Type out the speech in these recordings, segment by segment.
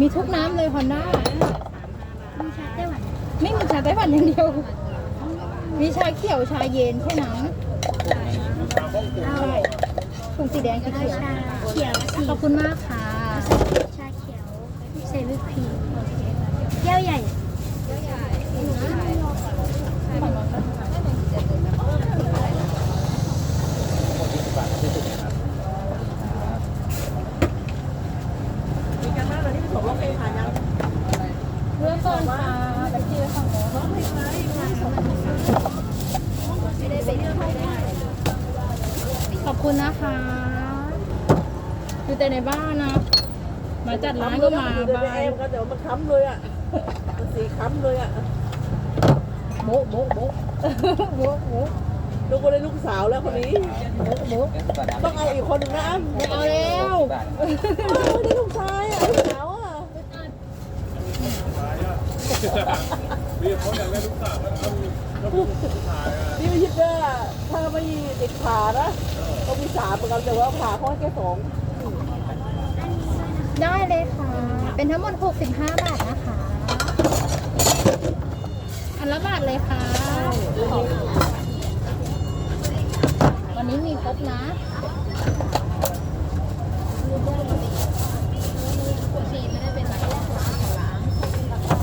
มีทุกน้ำเลยฮอนด้ามีชาไต้หวันไม่มีชาไต้หวันอย่างเดียว มีชาเขียวชาเย็นแค่นั้นเอาใช่ถุงสีแดงสีเขียวชาเขียวสีขอบคุณมากค่ะ ชาเขียวใส่วิปครีมแก้วใหญ่ เรื่องก่อนค่ะไปที่ฝั่งโน้น ขอบคุณนะคะ อยู่แต่ในบ้านนะ มาจัดร้านก็มาเดี๋ยวบาไปแอยมกันเดี๋ยวมันค้ำเลยอะมันสีค้ำเลยอะโบ๊ะโบ๊ะโบ๊ะโบ๊ะโบ๊ะลูกคนได้ลูกสาวแล้วคนนี้โบ๊ะโบ๊ะต้องเอาอีกคนหนึงนะอ้ำไม่เอาแล้วเออได้ลูกชายอะลูกสาวอะ มีเขาอยากได้ลูกสาวแล้วเขามีเขามีผู้ชายอะนี่ไม่คิดว่าถ้าไม่เด็กผ่านะต้องมีสามเหมือนกันแต่ว่าผ่าเขาให้แค่สองได้เลยค่ะ เป็นทั้งหมด 65 บาทนะคะ อันละบาทเลยค่ะ วันนี้มีครบนะ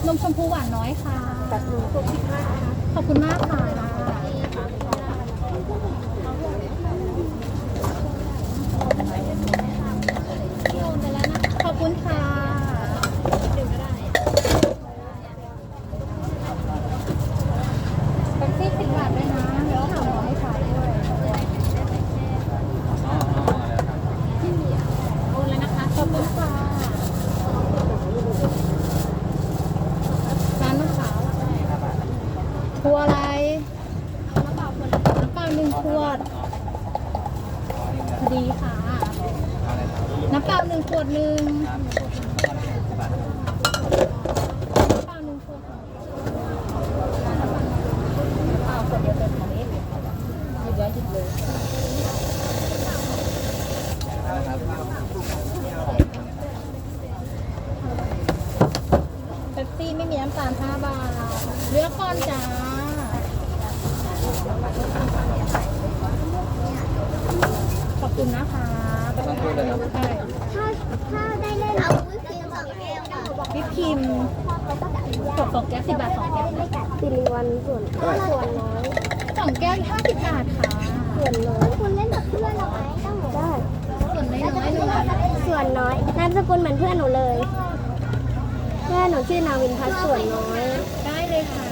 นมชมพูหวานน้อยค่ะตัดหนูตัวที่ห้าขอบคุณมากค่ะ ขอบคุณค่ะเป็นที่สิบบาทด้วยนะแล้วขอน้อยค่ะด้วยโอนเลยนะคะ ขอบคุณค่ะร้านมะพร้าวครัวอะไร น้ำเปล่าหนึ่งขวด ดีค่ะ น้ำเปล่าหนึ่งขวดหนึ่งเป๊ปซี่ไม่มีน้ำตาล5บาทเลือกก่อนจ้า คุณนะคะต้องพูดเลยนะใช่ถ้าถ้าได้เล่นเอาวิปครีมสองแก้วค่ะวิปครีมกดสองแก้วสิบบาทสองแก้วไม่กัดสิริวันส่วนส่วนน้อยสองแก้วห้าสิบบาทค่ะส่วนน้อยคุณเล่นกับเพื่อนเราไหมต้องได้ส่วนน้อยน้อยหนึ่งส่วนน้อยนามสกุลเหมือนเพื่อนหนูเลยเพื่อนหนูชื่อนาวินพัฒน์ส่วนน้อยได้เลยค่ะ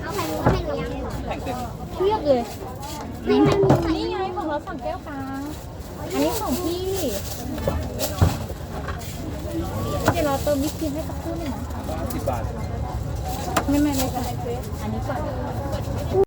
เอาใครรู้ให้หนูยังเลือกเลยให้มันนี่ ไงของเราสั่งแก้วกลางอันนี้ของพี่เดี๋ยวเราเติมวิปครีมให้สักครู่หนึ่งนะสิบบาท ไม่ไม่ไม่ใช่อันนี้ก่อน